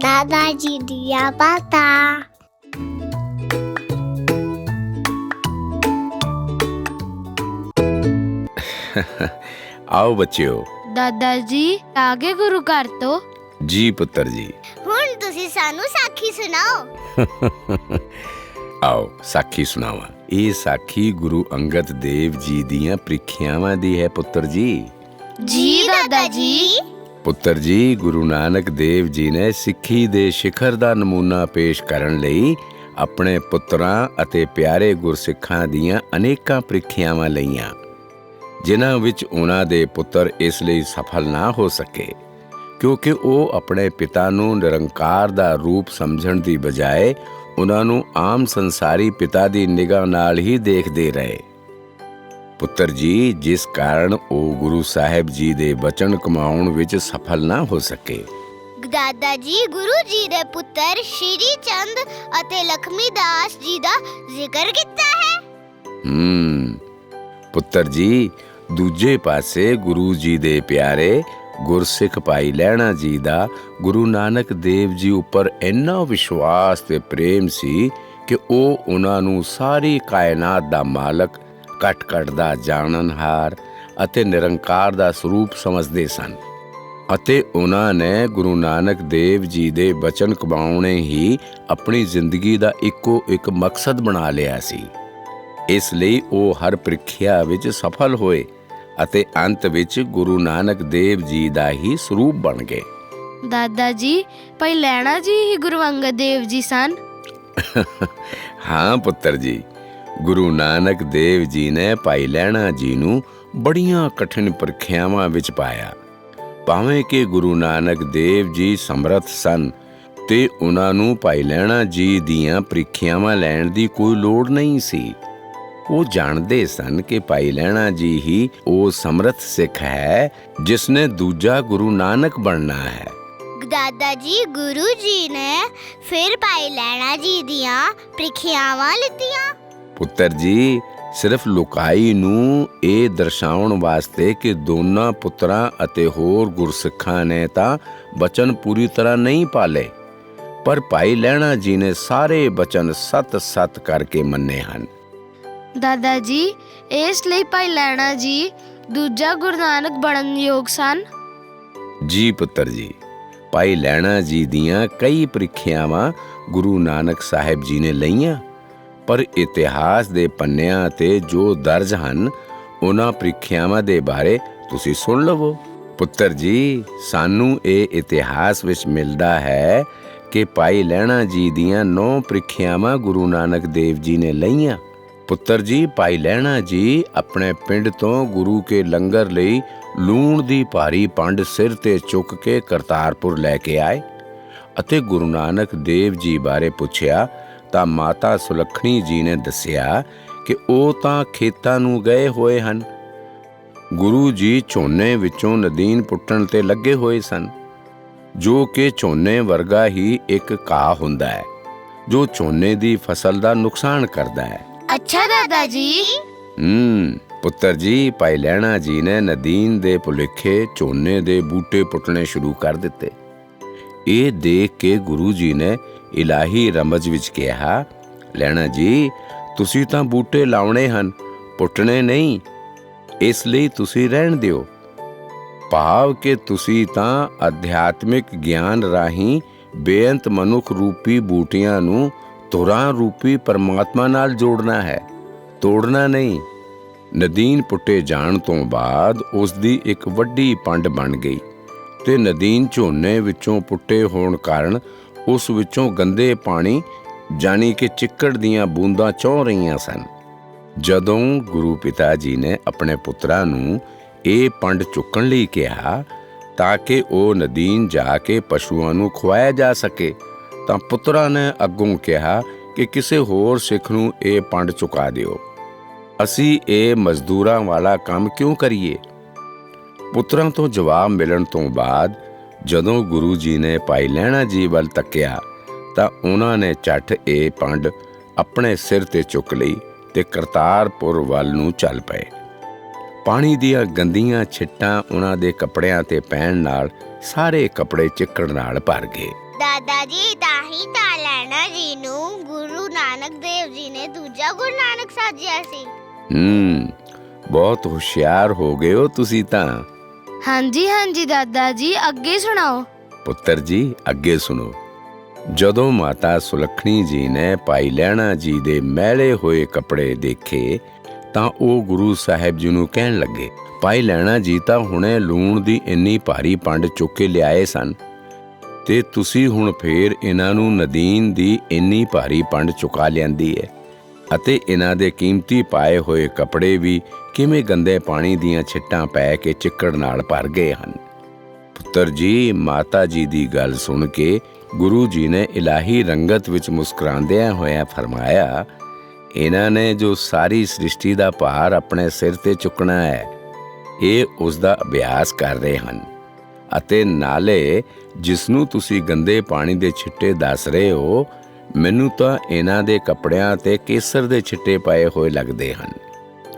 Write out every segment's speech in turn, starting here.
ਦਾਦਾ ਜੀ ਦੀਆਂ ਬਾਤਾਂ ਆਓ ਬੱਚਿਓ ਦਾਦਾ ਜੀ ਆਗੇ ਗੁਰੂ ਘਰ ਤੋਂ ਜੀ ਪੁੱਤਰ ਜੀ ਹੁਣ ਤੁਸੀਂ ਸਾਨੂੰ ਸਾਖੀ ਸੁਣਾਓ ਆਓ ਸਾਖੀ ਸੁਣਾਵਾਂ ਇਹ ਸਾਖੀ ਗੁਰੂ ਅੰਗਦ ਦੇਵ ਜੀ ਦੀਆਂ ਪ੍ਰੀਖਿਆਵਾਂ ਦੀ ਹੈ ਪੁੱਤਰ ਜੀ ਜੀ ਦਾਦਾ ਜੀ ਪੁੱਤਰ ਜੀ, ਗੁਰੂ ਨਾਨਕ ਦੇਵ ਜੀ ਨੇ ਸਿੱਖੀ ਦੇ ਸਿਖਰ ਦਾ ਨਮੂਨਾ ਪੇਸ਼ ਕਰਨ ਲਈ ਆਪਣੇ ਪੁੱਤਰਾਂ ਅਤੇ ਪਿਆਰੇ ਗੁਰਸਿੱਖਾਂ ਦੀਆਂ ਅਨੇਕਾਂ ਪ੍ਰੀਖਿਆਵਾਂ ਲਈਆਂ, ਜਿਨ੍ਹਾਂ ਵਿੱਚ ਉਹਨਾਂ ਦੇ ਪੁੱਤਰ ਇਸ ਲਈ ਸਫਲ ਨਾ ਹੋ ਸਕੇ, ਕਿਉਂਕਿ ਉਹ ਆਪਣੇ ਪਿਤਾ ਨੂੰ ਨਿਰੰਕਾਰ ਦਾ ਰੂਪ ਸਮਝਣ ਦੀ ਬਜਾਏ ਉਹਨਾਂ ਨੂੰ ਆਮ ਸੰਸਾਰੀ ਪਿਤਾ ਦੀ ਨਿਗਾਹ ਨਾਲ ਹੀ ਦੇਖਦੇ ਰਹੇ। ਪੁੱਤਰ ਜੀ ਜਿਸ ਕਾਰਨ ਉਹ ਗੁਰੂ ਸਾਹਿਬ ਜੀ ਦੇ ਬਚਨ ਕਮਾਉਣ ਵਿੱਚ ਸਫਲ ਨਾ ਹੋ ਸਕੇ। ਦਾਦਾ ਜੀ ਗੁਰੂ ਜੀ ਦੇ ਪੁੱਤਰ ਸ਼੍ਰੀ ਚੰਦ ਅਤੇ ਲਖਮੀ ਦਾਸ ਜੀ ਦਾ ਜ਼ਿਕਰ ਕੀਤਾ ਹੈ। ਹੂੰ ਪੁੱਤਰ ਜੀ ਦੂਜੇ ਪਾਸੇ ਗੁਰੂ ਜੀ ਦੇ ਪਿਆਰੇ ਗੁਰਸਿੱਖ ਭਾਈ ਲਹਿਣਾ ਜੀ ਦਾ ਗੁਰੂ ਨਾਨਕ ਦੇਵ ਜੀ ਉੱਪਰ ਇੰਨਾ ਵਿਸ਼ਵਾਸ ਤੇ ਪ੍ਰੇਮ ਸੀ ਕਿ ਉਹ ਉਹਨਾਂ ਨੂੰ ਸਾਰੀ ਕਾਇਨਾਤ ਦਾ ਮਾਲਕ ਕਟ-ਕਟ ਦਾ ਜਾਣਨਹਾਰ ਅਤੇ ਨਿਰੰਕਾਰ ਦਾ ਸਰੂਪ ਸਮਝਦੇ ਸਨ। ਅਤੇ ਉਹਨਾਂ ਨੇ ਗੁਰੂ ਨਾਨਕ ਦੇਵ ਜੀ ਦੇ ਬਚਨ ਕਮਾਉਣੇ ਹੀ ਆਪਣੀ ਜ਼ਿੰਦਗੀ ਦਾ ਇੱਕੋ ਇੱਕ ਮਕਸਦ ਬਣਾ ਲਿਆ ਸੀ। ਇਸ ਲਈ ਉਹ ਹਰ ਪ੍ਰੀਖਿਆ ਵਿੱਚ ਸਫਲ ਹੋਏ ਅਤੇ ਅੰਤ ਵਿੱਚ ਗੁਰੂ ਨਾਨਕ ਦੇਵ ਜੀ ਦਾ ਹੀ ਸਰੂਪ ਬਣ ਗਏ। ਦਾਦਾ ਜੀ ਭਾਈ ਲੈਣਾ ਜੀ ਹੀ ਗੁਰੂ ਅੰਗਦ ਦੇਵ ਜੀ ਸਨ? ਹਾਂ ਪੁੱਤਰ ਜੀ ਗੁਰੂ ਨਾਨਕ ਦੇਵ ਜੀ ਨੇ ਭਾਈ ਲੈਣਾ ਜੀ ਨੂੰ ਬੜੀਆਂ ਕਠਿਨ ਪ੍ਰੀਖਿਆਵਾਂ ਵਿੱਚ ਪਾਇਆ। ਭਾਵੇਂ ਕਿ ਗੁਰੂ ਨਾਨਕ ਦੇਵ ਜੀ ਸਮਰੱਥ ਸਨ, ਤੇ ਉਹਨਾਂ ਨੂੰ ਭਾਈ ਲਹਿਣਾ ਜੀ ਦੀਆਂ ਪ੍ਰੀਖਿਆਵਾਂ ਲੈਣ ਦੀ ਕੋਈ ਲੋੜ ਨਹੀਂ ਸੀ। ਉਹ ਜਾਣਦੇ ਸਨ ਕਿ ਭਾਈ ਲੈਣਾ ਜੀ ਹੀ ਉਹ ਸਮਰੱਥ ਸਿੱਖ ਹੈ, ਜਿਸ ਨੇ ਦੂਜਾ ਗੁਰੂ ਨਾਨਕ ਬਣਨਾ ਹੈ। ਦਾਦਾ ਜੀ, ਗੁਰੂ ਜੀ ਨੇ ਫਿਰ ਭਾਈ ਲੈਣਾ ਜੀ ਦੀਆਂ ਪ੍ਰੀਖਿਆਵਾਂ ਲਿੱਤੀਆਂ। ਪੁੱਤਰ ਜੀ ਸਿਰਫ ਲੁਕਾਈ ਨੂੰ ਇਹ ਦਰਸਾਉਣ ਵਾਸਤੇ ਕਿ ਦੋਨਾਂ ਪੁੱਤਰਾਂ ਅਤੇ ਹੋਰ ਗੁਰਸਿੱਖਾਂ ਨੇ ਤਾਂ ਬਚਨ ਪੂਰੀ ਤਰ੍ਹਾਂ ਨਹੀਂ ਪਾਲੇ। ਪਰ ਭਾਈ ਲਹਿਣਾ ਜੀ ਨੇ ਸਾਰੇ ਬਚਨ ਸਤ-ਸਤ ਕਰਕੇ ਮੰਨੇ ਹਨ। ਦਾਦਾ ਜੀ ਇਸ ਲਈ ਭਾਈ ਲੈਣਾ ਜੀ ਦੂਜਾ ਗੁਰੂ ਨਾਨਕ ਬਣਨ ਯੋਗ ਸਨ। ਜੀ ਪੁੱਤਰ ਜੀ ਭਾਈ ਲਹਿਣਾ ਜੀ ਦੀਆਂ ਕਈ ਪ੍ਰੀਖਿਆਵਾਂ ਗੁਰੂ ਨਾਨਕ ਸਾਹਿਬ ਜੀ ਨੇ ਲਈਆਂ। ਪਰ ਇਤਿਹਾਸ ਦੇ ਪੰਨਿਆਂ ਤੇ ਜੋ ਦਰਜ ਹਨ, ਉਹਨਾਂ ਪ੍ਰੀਖਿਆਵਾਂ ਦੇ ਬਾਰੇ ਤੁਸੀਂ ਸੁਣ ਲਵੋ। ਪੁੱਤਰ ਜੀ, ਸਾਨੂੰ ਇਹ ਇਤਿਹਾਸ ਵਿੱਚ ਮਿਲਦਾ ਹੈ ਕਿ ਭਾਈ ਲਹਿਣਾ ਜੀ ਦੀਆਂ ਨੌ ਪ੍ਰੀਖਿਆਵਾਂ ਗੁਰੂ ਨਾਨਕ ਦੇਵ ਜੀ ਨੇ ਲਈਆਂ। ਪੁੱਤਰ ਜੀ, ਭਾਈ ਲਹਿਣਾ ਜੀ ਆਪਣੇ ਪਿੰਡ ਤੋਂ ਗੁਰੂ ਕੇ ਲੰਗਰ ਲਈ ਲੂਣ ਦੀ ਭਾਰੀ ਪੰਡ ਸਿਰ ਤੇ ਚੁੱਕ ਕੇ ਕਰਤਾਰਪੁਰ ਲੈ ਕੇ ਆਏ ਅਤੇ ਗੁਰੂ ਨਾਨਕ ਦੇਵ ਜੀ ਬਾਰੇ ਪੁੱਛਿਆ ਤਾਂ ਮਾਤਾ ਸੁਲੱਖਣੀ ਜੀ ਨੇ ਦੱਸਿਆ ਕਿ ਉਹ ਤਾਂ ਖੇਤਾਂ ਨੂੰ ਗਏ ਹੋਏ ਹਨ। ਗੁਰੂ ਜੀ ਝੋਨੇ ਵਿੱਚੋਂ ਨਦੀਨ ਪੁੱਟਣ ਤੇ ਲੱਗੇ ਹੋਏ ਸਨ ਜੋ ਕਿ ਝੋਨੇ ਵਰਗਾ ਹੀ ਇੱਕ ਘਾਹ ਹੁੰਦਾ ਹੈ ਜੋ ਝੋਨੇ ਦੀ ਫਸਲ ਦਾ ਨੁਕਸਾਨ ਕਰਦਾ ਹੈ। ਅੱਛਾ ਦਾਦਾ ਜੀ। ਹੂੰ ਪੁੱਤਰ ਜੀ ਭਾਈ ਲੈਣਾ ਜੀ ਨੇ ਨਦੀਨ ਦੇ ਭੁਲੇਖੇ ਝੋਨੇ ਦੇ ਬੂਟੇ ਪੁੱਟਣੇ ਸ਼ੁਰੂ ਕਰ ਦਿੱਤੇ। ਇਹ ਦੇਖ ਕੇ ਗੁਰੂ ਜੀ ਨੇ ਇਲਾਹੀ ਰਮਜ ਵਿੱਚ ਕਿਹਾ ਲੈਣਾ ਜੀ, ਤੁਸੀਂ ਤਾਂ ਬੂਟੇ ਲਾਉਣੇ ਹਨ, ਪੁੱਟਣੇ ਨਹੀਂ। ਇਸ ਲਈ ਤੁਸੀਂ ਰਹਿਣ ਦਿਓ। ਭਾਵ ਕਿ ਤੁਸੀਂ ਤਾਂ ਅਧਿਆਤਮਿਕ ਗਿਆਨ ਰਾਹੀਂ ਬੇਅੰਤ ਮਨੁੱਖ ਰੂਪੀ ਬੂਟਿਆਂ ਨੂੰ ਤੁਰਾਂ ਰੂਪੀ ਪਰਮਾਤਮਾ ਨਾਲ ਜੋੜਨਾ ਹੈ, ਤੋੜਨਾ ਨਹੀਂ। ਨਦੀਨ ਪੁੱਟੇ ਜਾਣ ਤੋਂ ਬਾਅਦ ਉਸ ਦੀ ਇੱਕ ਵੱਡੀ ਪੰਡ ਬਣ ਗਈ। ਤੇ ਨਦੀਨ ਝੋਨੇ ਵਿੱਚੋਂ ਪੁੱਟੇ ਹੋਣ ਕਾਰਨ ਉਸ ਵਿੱਚੋਂ ਗੰਦੇ ਪਾਣੀ ਜਾਨੀ ਕਿ ਚਿੱਕੜ ਦੀਆਂ ਬੂੰਦਾਂ ਚੋਹ ਰਹੀਆਂ ਸਨ। ਜਦੋਂ ਗੁਰੂ ਪਿਤਾ ਜੀ ਨੇ ਆਪਣੇ ਪੁੱਤਰਾਂ ਨੂੰ ਇਹ ਪੰਡ ਚੁੱਕਣ ਲਈ ਕਿਹਾ ਤਾਂ ਕਿ ਉਹ ਨਦੀਨ ਜਾ ਕੇ ਪਸ਼ੂਆਂ ਨੂੰ ਖਵਾਇਆ ਜਾ ਸਕੇ, ਤਾਂ ਪੁੱਤਰਾਂ ਨੇ ਅੱਗੋਂ ਕਿਹਾ ਕਿ ਕਿਸੇ ਹੋਰ ਸਿੱਖ ਨੂੰ ਇਹ ਪੰਡ ਚੁਕਾ ਦਿਓ। ਅਸੀਂ ਇਹ ਮਜ਼ਦੂਰਾਂ ਵਾਲਾ ਕੰਮ ਕਿਉਂ ਕਰੀਏ? ਪੁੱਤਰਾਂ ਤੋਂ ਜਵਾਬ ਮਿਲਣ ਤੋਂ ਬਾਅਦ ਜਦੋਂ ਗੁਰੂ ਜੀ ਨੇ ਭਾਈ ਲਹਿਣਾ ਜੀ ਵੱਲ ਤੱਕਿਆ ਤਾਂ ਉਹਨਾਂ ਨੇ ਝੱਟ ਇਹ ਪੰਡ ਆਪਣੇ ਸਿਰ ਤੇ ਚੁੱਕ ਲਈ ਤੇ ਕਰਤਾਰਪੁਰ ਵੱਲ ਨੂੰ ਚੱਲ ਪਏ। ਪਾਣੀ ਦੀਆਂ ਗੰਦੀਆਂ ਛਿੱਟਾਂ ਉਹਨਾਂ ਦੇ ਕੱਪੜਿਆਂ ਤੇ ਪੈਣ ਨਾਲ ਸਾਰੇ ਕੱਪੜੇ ਚਿੱਕੜ ਨਾਲ ਭਰ ਗਏ। ਦਾਦਾ ਜੀ ਤਾਂ ਹੀ ਤਾਂ ਲੈਣਾ ਜੀ ਨੂੰ ਗੁਰੂ ਨਾਨਕ ਦੇਵ ਜੀ ਨੇ ਦੂਜਾ ਗੁਰੂ ਨਾਨਕ ਸਾਜਿਆ ਸੀ। ਹੂੰ ਬਹੁਤ ਹੁਸ਼ਿਆਰ ਹੋ ਗਏ ਹੋ ਤੁਸੀਂ ਤਾਂ। ਹਾਂਜੀ ਹਾਂਜੀ, ਦਾਦਾ ਜੀ, ਅੱਗੇ ਸੁਣਾਓ। ਪੁੱਤਰ ਜੀ, ਅੱਗੇ ਸੁਣੋ। ਜਦੋਂ ਮਾਤਾ ਸੁਲੱਖਣੀ ਜੀ ਨੇ ਭਾਈ ਲਹਿਣਾ ਜੀ ਦੇ ਮੈਲੇ ਹੋਏ ਕੱਪੜੇ ਦੇਖੇ, ਤਾਂ ਉਹ ਗੁਰੂ ਸਾਹਿਬ ਜੀ ਨੂੰ ਕਹਿਣ ਲੱਗੇ, ਭਾਈ ਲੈਣਾ ਜੀ ਤਾਂ ਹੁਣੇ ਲੂਣ ਦੀ ਇੰਨੀ ਭਾਰੀ ਪੰਡ ਚੁੱਕ ਕੇ ਲਿਆਏ ਸਨ ਤੇ ਤੁਸੀਂ ਹੁਣ ਫੇਰ ਇਹਨਾਂ ਨੂੰ ਨਦੀਨ ਦੀ ਇੰਨੀ ਭਾਰੀ ਪੰਡ ਚੁਕਾ ਲਿਆਂਦੀ ਹੈ ਅਤੇ ਇਹਨਾਂ ਦੇ ਕੀਮਤੀ ਪਾਏ ਹੋਏ ਕੱਪੜੇ ਵੀ ਕਿਵੇਂ ਗੰਦੇ ਪਾਣੀ ਦੀਆਂ ਛਿੱਟਾਂ ਪੈ ਕੇ ਚਿੱਕੜ ਨਾਲ ਭਰ ਗਏ ਹਨ। ਪੁੱਤਰ ਜੀ, ਮਾਤਾ ਜੀ ਦੀ ਗੱਲ ਸੁਣ ਕੇ ਗੁਰੂ ਜੀ ਨੇ ਇਲਾਹੀ ਰੰਗਤ ਵਿੱਚ ਮੁਸਕਰਾਉਂਦਿਆਂ ਹੋਇਆਂ ਫਰਮਾਇਆ, ਇਹਨਾਂ ਨੇ ਜੋ ਸਾਰੀ ਸ੍ਰਿਸ਼ਟੀ ਦਾ ਭਾਰ ਆਪਣੇ ਸਿਰ ਤੇ ਚੁੱਕਣਾ ਹੈ, ਇਹ ਉਸ ਦਾ ਅਭਿਆਸ ਕਰ ਰਹੇ ਹਨ। ਅਤੇ ਨਾਲੇ ਜਿਸ ਨੂੰ ਤੁਸੀਂ ਗੰਦੇ ਪਾਣੀ ਦੇ ਛਿੱਟੇ ਦੱਸ ਰਹੇ ਹੋ ਮੈਨੂੰ ਤਾਂ ਇਹਨਾਂ ਦੇ ਕੱਪੜਿਆਂ ਤੇ ਕੇਸਰ ਦੇ ਛਿੱਟੇ ਪਏ ਹੋਏ ਲੱਗਦੇ ਹਨ।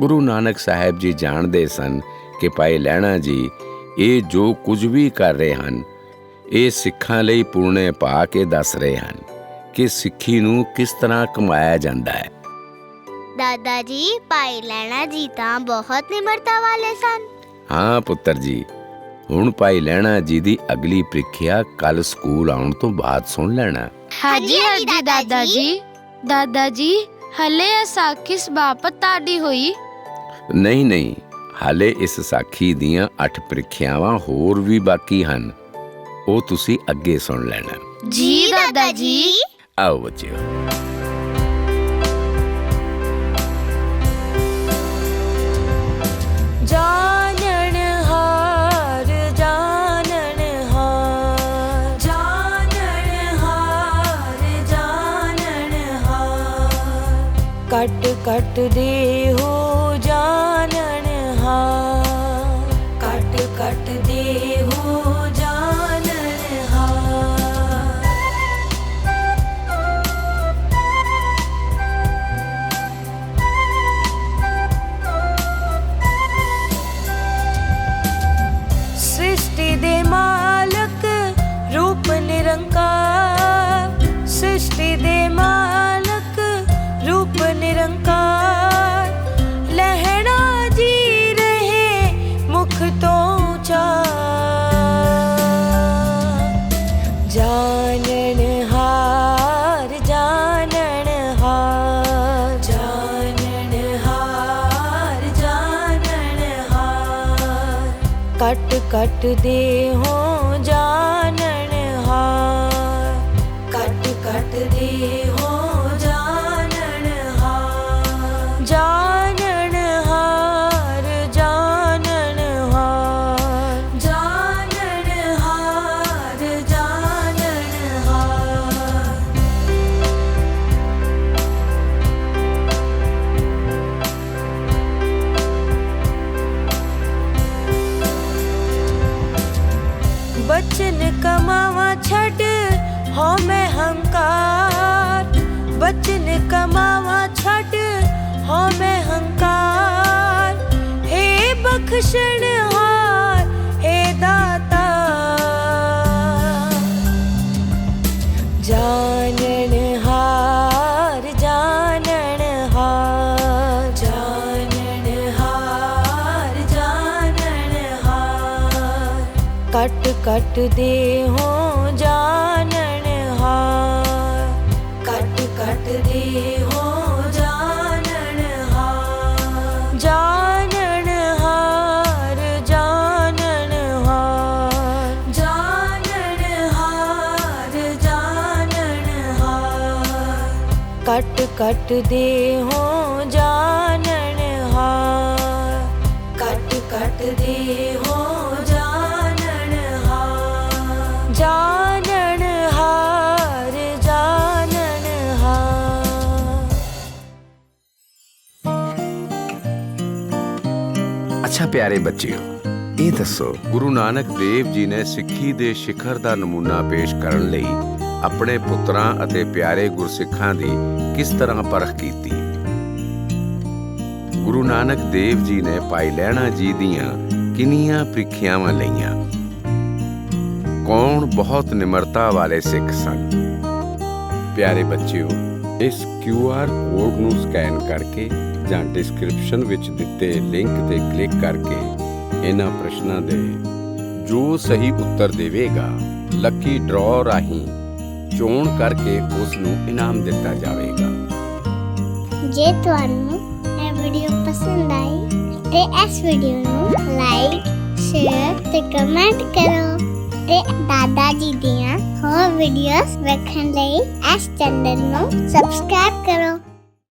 ਗੁਰੂ ਨਾਨਕ ਸਾਹਿਬ ਜੀ ਜਾਣਦੇ ਸਨ ਕਿ ਭਾਈ ਲਹਿਣਾ ਜੀ ਇਹ ਜੋ ਕੁਝ ਵੀ ਕਰ ਰਹੇ ਹਨ ਇਹ ਸਿੱਖਾਂ ਲਈ ਪੂਰਨੇ ਪਾ ਕੇ ਦੱਸ ਰਹੇ ਹਨ ਕਿ ਸਿੱਖੀ ਨੂੰ ਕਿਸ ਤਰ੍ਹਾਂ ਕਮਾਇਆ ਜਾਂਦਾ ਹੈ। ਦਾਦਾ ਜੀ ਭਾਈ ਲੈਣਾ ਜੀ ਤਾਂ ਬਹੁਤ ਨਿਮਰਤਾ ਵਾਲੇ ਸਨ। ਹਾਂ ਪੁੱਤਰ ਜੀ ਹੁਣ ਭਾਈ ਲਹਿਣਾ ਜੀ ਦੀ ਅਗਲੀ ਪ੍ਰੀਖਿਆ ਕੱਲ ਸਕੂਲ ਆਉਣ ਤੋਂ ਬਾਅਦ ਸੁਣ ਲੈਣਾ ਹਾਂਜੀ ਹਾਂਜੀ, ਦਾਦਾ ਜੀ। ਜੀ। ਦਾਦਾ ਜੀ ਹਲੇ ਅਸਾਖੀ ਕਿਸ ਬਾਪਤ ਤਾੜੀ ਹੋਈ? ਨਹੀਂ ਨਹੀਂ ਹਾਲੇ ਇਸ ਸਾਖੀ ਦੀਆਂ 8 ਪ੍ਰੀਖਿਆਵਾਂ ਹੋਰ ਵੀ ਬਾਕੀ ਹਨ। ਉਹ ਤੁਸੀਂ ਅੱਗੇ ਸੁਣ ਲੈਣਾ ਜੀ ਦਾਦਾ ਜੀ। ਆਓ ਬੱਚਿਓ। ਜਾਣਨ ਕੱਟ ਹੋ। ਕੱਟ ਕੱਟ ਹੋ ਜਾ क्षणहार हे दाता। जानन हार जानन हार जानन हार जानन हार। कट कट दे हो जान ਕੱਟ ਕੱਟ ਦੇ ਹੋ ਜਾਣਨ ਹਾਰ। ਕੱਟ ਕੱਟ ਦੇ ਹੋ ਜਾਣਨ ਹਾਰ। ਜਾਣਨ ਹਾਰ ਜਾਣਨ ਹਾਰ। ਅੱਛਾ ਪਿਆਰੇ ਬੱਚਿਓ, ਇਹ ਦੱਸੋ, ਗੁਰੂ ਨਾਨਕ ਦੇਵ ਜੀ ਨੇ ਸਿੱਖੀ ਦੇ ਸਿਖਰ ਦਾ ਨਮੂਨਾ ਪੇਸ਼ ਕਰਨ ਲਈ ਆਪਣੇ ਪੁੱਤਰਾਂ ਅਤੇ ਪਿਆਰੇ ਗੁਰਸਿੱਖਾਂ ਦੀ ਕਿਸ ਤਰ੍ਹਾਂ ਪਰਖ ਕੀਤੀ? ਗੁਰੂ ਨਾਨਕ ਦੇਵ ਜੀ ਨੇ ਭਾਈ ਲਹਿਣਾ ਜੀ ਦੀਆਂ ਕਿੰਨੀਆਂ ਪ੍ਰੀਖਿਆਵਾਂ ਲਈਆਂ। ਕੌਣ ਬਹੁਤ ਨਿਮਰਤਾ ਵਾਲੇ ਸਿੱਖ ਸਨ? ਪਿਆਰੇ ਬੱਚਿਓ, ਇਸ QR ਕੋਡ ਨੂੰ ਸਕੈਨ ਕਰਕੇ ਜਾਂ ਡਿਸਕ੍ਰਿਪਸ਼ਨ ਵਿੱਚ ਦਿੱਤੇ ਲਿੰਕ ਤੇ ਕਲਿੱਕ ਕਰਕੇ ਇਹਨਾਂ ਪ੍ਰਸ਼ਨਾਂ ਦੇ ਜੋ ਸਹੀ ਉੱਤਰ ਦੇਵੇਗਾ, ਲੱਕੀ ਡਰਾਅ ਰਾਹੀਂ ਚੋਣ ਕਰਕੇ ਉਸ ਨੂੰ ਇਨਾਮ ਦਿੱਤਾ ਜਾਵੇਗਾ। ਜੇ ਤੁਹਾਨੂੰ ਇਹ ਵੀਡੀਓ ਪਸੰਦ ਆਈ ਤੇ ਇਸ ਵੀਡੀਓ ਨੂੰ ਲਾਈਕ, ਸ਼ੇਅਰ ਤੇ ਕਮੈਂਟ ਕਰੋ। ਤੇ ਦਾਦਾ ਜੀ ਦੀਆਂ ਹੋਰ ਵੀਡੀਓਜ਼ ਵੇਖਣ ਲਈ ਇਸ ਚੈਨਲ ਨੂੰ ਸਬਸਕ੍ਰਾਈਬ ਕਰੋ।